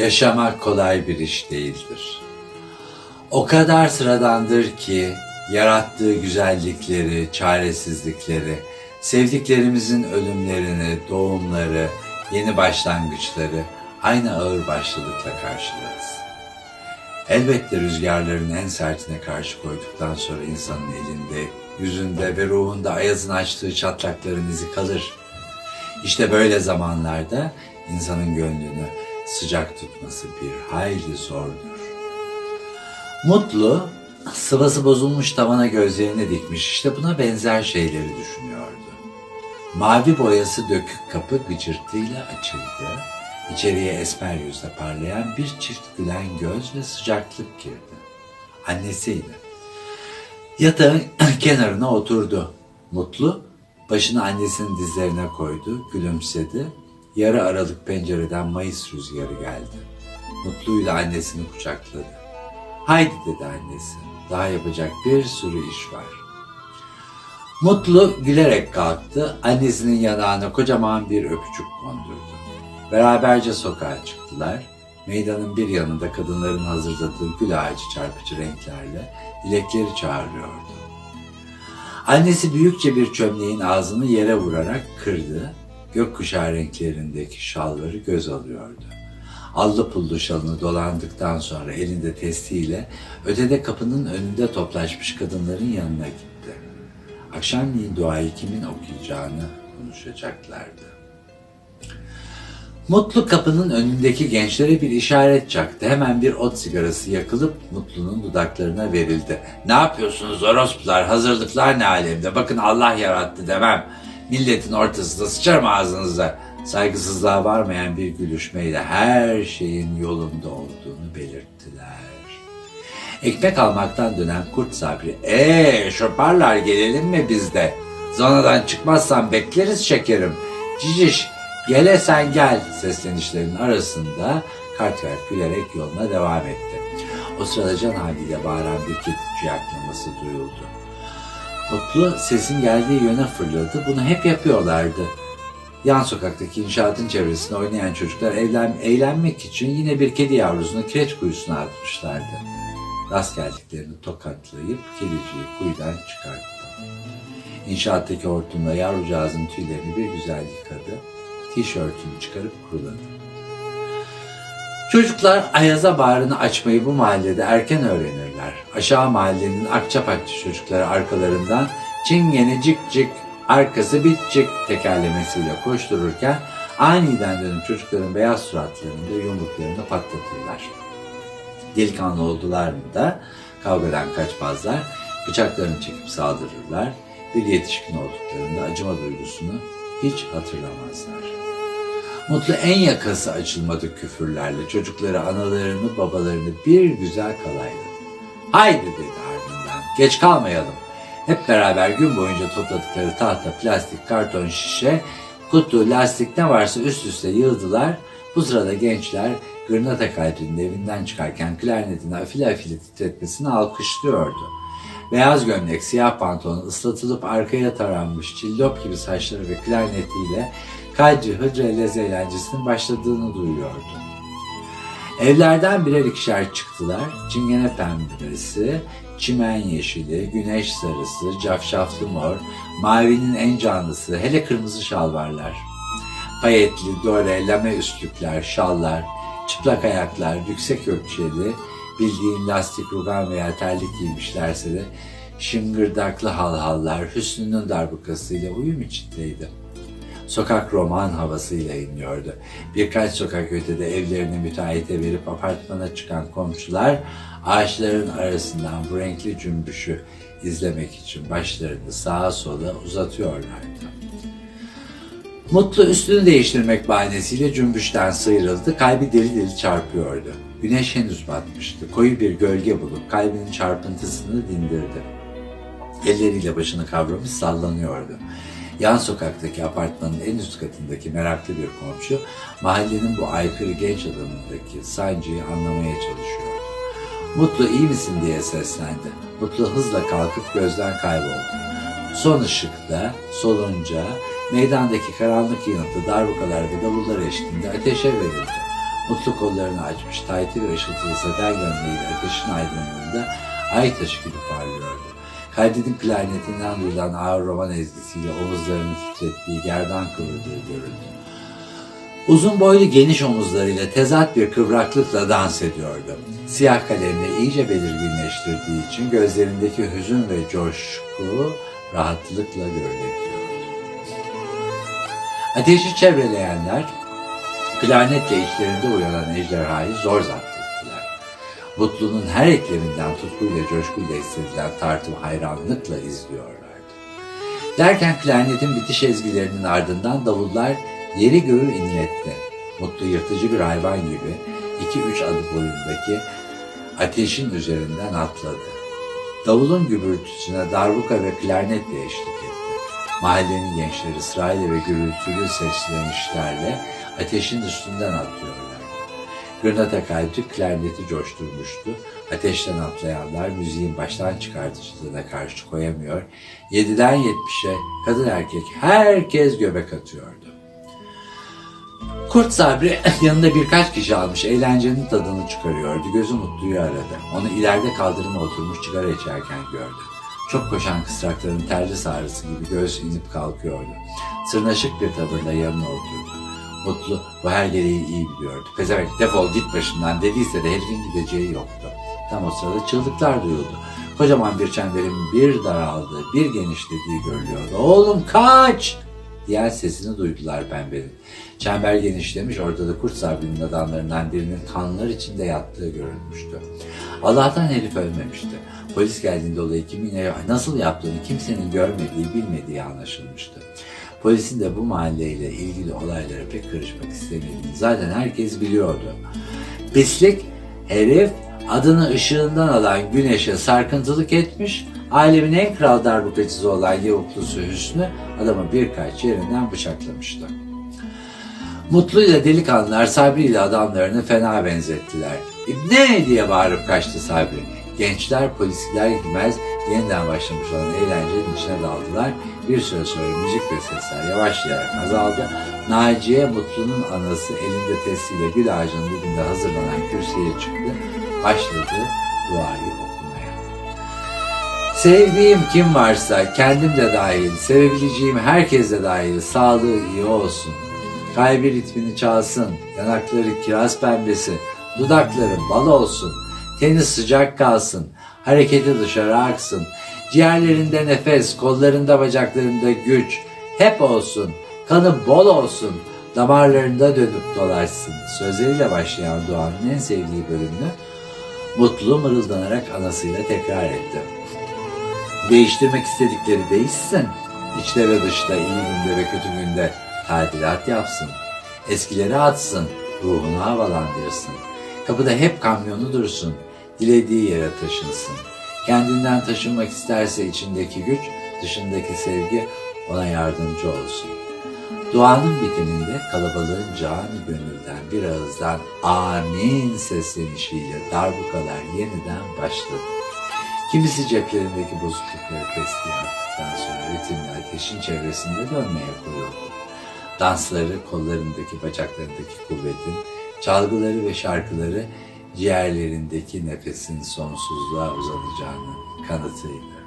Yaşamak kolay bir iş değildir. O kadar sıradandır ki yarattığı güzellikleri, çaresizlikleri, sevdiklerimizin ölümlerini, doğumları, yeni başlangıçları aynı ağır başlılıkla karşılarız. Elbette rüzgarların en sertine karşı koyduktan sonra insanın elinde, yüzünde ve ruhunda ayazın açtığı çatlakların izi kalır. İşte böyle zamanlarda insanın gönlünü sıcak tutması bir hayli zordur. Mutlu, sıvası bozulmuş tavana gözlerini dikmiş işte buna benzer şeyleri düşünüyordu. Mavi boyası dökük kapı gıcırtıyla açıldı. İçeriye esmer yüzle parlayan bir çift gülen göz ve sıcaklık girdi. Annesiydi. Yatağın kenarına oturdu. Mutlu, başını annesinin dizlerine koydu, gülümsedi. Yarı aralık pencereden Mayıs rüzgarı geldi. Mutluyla annesini kucakladı. Haydi dedi annesi, daha yapacak bir sürü iş var. Mutlu gülerek kalktı, annesinin yanağına kocaman bir öpücük kondurdu. Beraberce sokağa çıktılar. Meydanın bir yanında kadınların hazırladığı gül ağacı çarpıcı renklerle dilekleri çağırıyordu. Annesi büyükçe bir çömleğin ağzını yere vurarak kırdı. Gökkuşağı renklerindeki şalları göz alıyordu. Allı pullu şalını dolandıktan sonra elinde testiyle ötede kapının önünde toplaşmış kadınların yanına gitti. Akşamleyin duayı kimin okuyacağını konuşacaklardı. Mutlu kapının önündeki gençlere bir işaret çaktı. Hemen bir ot sigarası yakılıp Mutlu'nun dudaklarına verildi. Ne yapıyorsunuz orospular? Hazırlıklar ne alemde? Bakın Allah yarattı demem. Milletin ortasında sıçarım ağzınıza. Saygısızlığa varmayan bir gülüşmeyle her şeyin yolunda olduğunu belirttiler. Ekmek almaktan dönen Kurt Sabri, ''Eee şoparlar gelelim mi biz de? Zonadan çıkmazsan bekleriz şekerim. Ciciş, gele sen gel.'' seslenişlerin arasında Cartwright gülerek yoluna devam etti. O sırada can haliyle bağıran bir kedi ciyaklaması duyuldu. Mutlu sesin geldiği yöne fırladı. Bunu hep yapıyorlardı. Yan sokaktaki inşaatın çevresinde oynayan çocuklar evlen, eğlenmek için yine bir kedi yavrusunu kireç kuyusuna atmışlardı. Rast geldiklerini tokatlayıp kediciyi kuyudan çıkarttı. İnşaattaki hortumla yavrucağızın tüylerini bir güzel yıkadı. Tişörtünü çıkarıp kuruladı. Çocuklar Ayaz'a bağrını açmayı bu mahallede erken öğrenirler. Aşağı mahallenin akçapakçı çocukları arkalarından çingene cik cik arkası bitcik tekerlemesiyle koştururken aniden dönüp çocukların beyaz suratlarında yumruklarını patlatırlar. Delikanlı oldular mı da kavgadan kaçmazlar, bıçaklarını çekip saldırırlar. Bir yetişkin olduklarında acıma duygusunu hiç hatırlamazlar. Mutlu en yakası açılmadı küfürlerle çocukları, analarını, babalarını bir güzel kalayladı. Haydi dedi ardından, geç kalmayalım. Hep beraber gün boyunca topladıkları tahta, plastik, karton, şişe, kutu, lastik ne varsa üst üste yığdılar. Bu sırada gençler Gırnata Kalbi'nin evinden çıkarken klarnetin afile afile titretmesini alkışlıyordu. Beyaz gömlek, siyah pantolon ıslatılıp arkaya taranmış cillop gibi saçları ve klarnetiyle Kadri Hıdre Lez eğlencesinin başladığını duyuyordu. Evlerden birer ikişer çıktılar. Çingene pembesi, çimen yeşili, güneş sarısı, cafşaflı mor, mavinin en canlısı, hele kırmızı şalvarlar. Payetli, dore, lame üstlükler, şallar, çıplak ayaklar, yüksek ölçeli, bildiğin lastik rugan veya terlik giymişlerse de şıngırdaklı halhallar Hüsnü'nün darbukasıyla uyum içindeydi. Sokak roman havasıyla inliyordu. Birkaç sokak ötede evlerini müteahhite verip apartmana çıkan komşular ağaçların arasından bu renkli cümbüşü izlemek için başlarını sağa sola uzatıyorlardı. Mutlu üstünü değiştirmek bahanesiyle cümbüşten sıyrıldı, kalbi deli deli çarpıyordu. Güneş henüz batmıştı, koyu bir gölge bulup kalbinin çarpıntısını dindirdi. Elleriyle başını kavramış sallanıyordu. Yan sokaktaki apartmanın en üst katındaki meraklı bir komşu, mahallenin bu aykırı genç adamındaki sancıyı anlamaya çalışıyordu. Mutlu iyi misin diye seslendi. Mutlu hızla kalkıp gözden kayboldu. Son ışıkta, solunca, meydandaki karanlık yanıtlı darbukalar ve davullar eşliğinde ateşe verildi. Mutlu kollarını açmış, taytı ve ışıltılı saten gömleğiyle ateşin aydınlığında ay taşı gibi parlıyordu. Kaydedin klarnetinden duyulan ağır roman ezgisiyle omuzlarını titrettiği gerdan kıvırdığı görüldü. Uzun boylu geniş omuzlarıyla tezat bir kıvraklıkla dans ediyordu. Siyah kalemle iyice belirginleştirdiği için gözlerindeki hüzün ve coşku rahatlıkla görülebiliyordu. Ateşi çevreleyenler klarnetle içlerinde uyanan ejderhayı zor zapt. Mutlu'nun her ekleminden tutkuyla coşkuyla hissedilen tartım hayranlıkla izliyorlardı. Derken klarnetin bitiş ezgilerinin ardından davullar yeri göğü inletti. Mutlu yırtıcı bir hayvan gibi iki üç adım boyundaki ateşin üzerinden atladı. Davulun gürültüsüne darbuka ve klarnetle eşlik etti. Mahallenin gençleri sırayla ve gürültülü seslenişlerle ateşin üstünden atlıyorlardı. Gırnata kalbi klarneti coşturmuştu. Ateşten atlayanlar müziğin baştan çıkartıcılığına karşı koyamıyor. Yediden yetmişe kadın erkek herkes göbek atıyordu. Kurt Sabri yanında birkaç kişi almış eğlencenin tadını çıkarıyordu. Gözü mutluyu aradı. Onu ileride kaldırıma oturmuş sigara içerken gördü. Çok koşan kısrakların terli sarısı gibi göğsü inip kalkıyordu. Sırnaşık bir tavırla yanına oturdu. Mutlu bu her gereği iyi biliyordu. Pezevenk defol git başımdan dediyse de herifin gideceği yoktu. Tam o sırada çığlıklar duyuldu. Kocaman bir çemberin bir daraldığı, bir genişlediği görülüyordu. Oğlum kaç! Diyen sesini duydular pembenin. Çember genişlemiş, ortada kurt sabrinin adamlarından birinin kanlar içinde yattığı görülmüştü. Allah'tan herif ölmemişti. Polis geldiğinde olayı kimin nasıl yaptığını kimsenin görmediği, bilmediği anlaşılmıştı. Polisin de bu mahalleyle ilgili olaylara pek karışmak istemediğini zaten herkes biliyordu. Pislik herif adını ışığından alan güneşe sarkıntılık etmiş, alemin en kral darbukacısı olan yavuklusu Hüsnü adamı birkaç yerinden bıçaklamıştı. Mutlu ile delikanlılar Sabri ile adamlarını fena benzettiler. Ne diye bağırıp kaçtı Sabri. Gençler polisler gitmez yeniden başlamış olan eğlencenin içine daldılar. Bir süre sonra müzik ve sesler yavaşlayarak azaldı. Naciye Mutlu'nun anası elinde testiyle gül ağacının dibinde hazırlanan kürsüye çıktı. Başladı duayı okumaya. Sevdiğim kim varsa kendim de dahil, sevebileceğim herkes de dahil sağlığı iyi olsun. Kalbi ritmini çalsın, yanakları kiraz pembesi, dudakları bal olsun, teni sıcak kalsın, hareketi dışarı aksın, ciğerlerinde nefes, kollarında bacaklarında güç, hep olsun, kanı bol olsun, damarlarında dönüp dolaşsın. Sözleriyle başlayan duanın en sevdiği bölümünü mutlu mırıldanarak anasıyla tekrar etti. Değiştirmek istedikleri değişsin. İçte ve dışta, iyi günde ve kötü günde tadilat yapsın. Eskileri atsın, ruhunu havalandırsın. Kapıda hep kamyonu dursun, dilediği yere taşınsın. Kendinden taşınmak isterse içindeki güç, dışındaki sevgi ona yardımcı olsun. Duanın bitiminde kalabalığın canı gönülden bir ağızdan amin seslenişiyle darbukalar yeniden başladı. Kimisi ceplerindeki bozuklukları tespih attıktan sonra ritimli ateşin çevresinde dönmeye koyuldu. Dansları, kollarındaki, bacaklarındaki kuvvetin, çalgıları ve şarkıları ciğerlerindeki nefesin sonsuzluğa uzanacağının kanıtıydı.